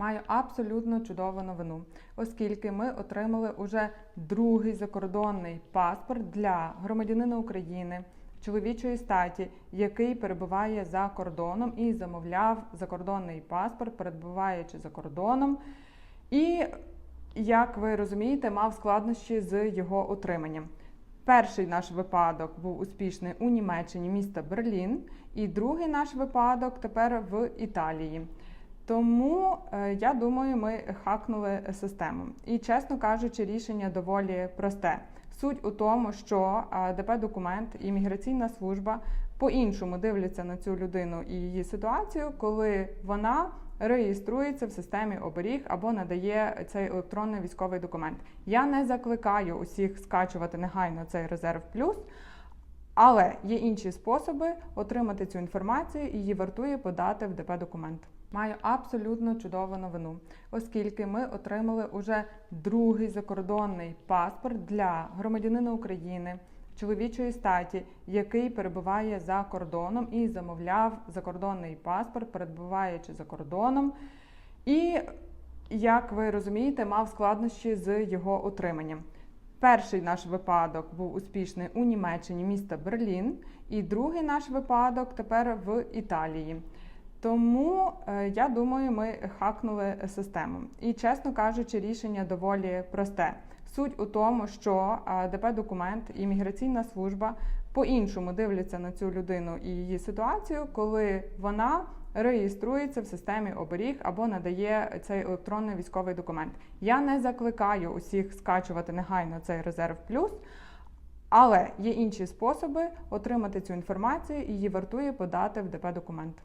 Маю абсолютно чудову новину, оскільки ми отримали уже другий закордонний паспорт для громадянина України чоловічої статі, який перебуває за кордоном і замовляв закордонний паспорт, перебуваючи за кордоном. І, як ви розумієте, мав складнощі з його отриманням. Перший наш випадок був успішний у Німеччині, міста Берлін, і другий наш випадок тепер в Італії. Тому е, я думаю, ми хакнули систему. І чесно кажучи, рішення доволі просте. Суть у тому, що е, ДП документ і міграційна служба по-іншому дивляться на цю людину і її ситуацію, коли вона реєструється в системі оберіг або надає цей електронний військовий документ. Я не закликаю усіх скачувати негайно цей резерв плюс. Але є інші способи отримати цю інформацію і її вартує подати в ДП документ. Маю абсолютно чудову новину, оскільки ми отримали уже другий закордонний паспорт для громадянина України чоловічої статі, який перебуває за кордоном і замовляв закордонний паспорт, перебуваючи за кордоном. І, як ви розумієте, мав складнощі з його отриманням. Перший наш випадок був успішний у Німеччині, міста Берлін, і другий наш випадок тепер в Італії. Тому е, я думаю, ми хакнули систему. І чесно кажучи, рішення доволі просте. Суть у тому, що е, ДП документ і міграційна служба по-іншому дивляться на цю людину і її ситуацію, коли вона реєструється в системі оберіг або надає цей електронний військовий документ. Я не закликаю усіх скачувати негайно цей резерв плюс. Але є інші способи отримати цю інформацію і її вартує подати в ДП документ.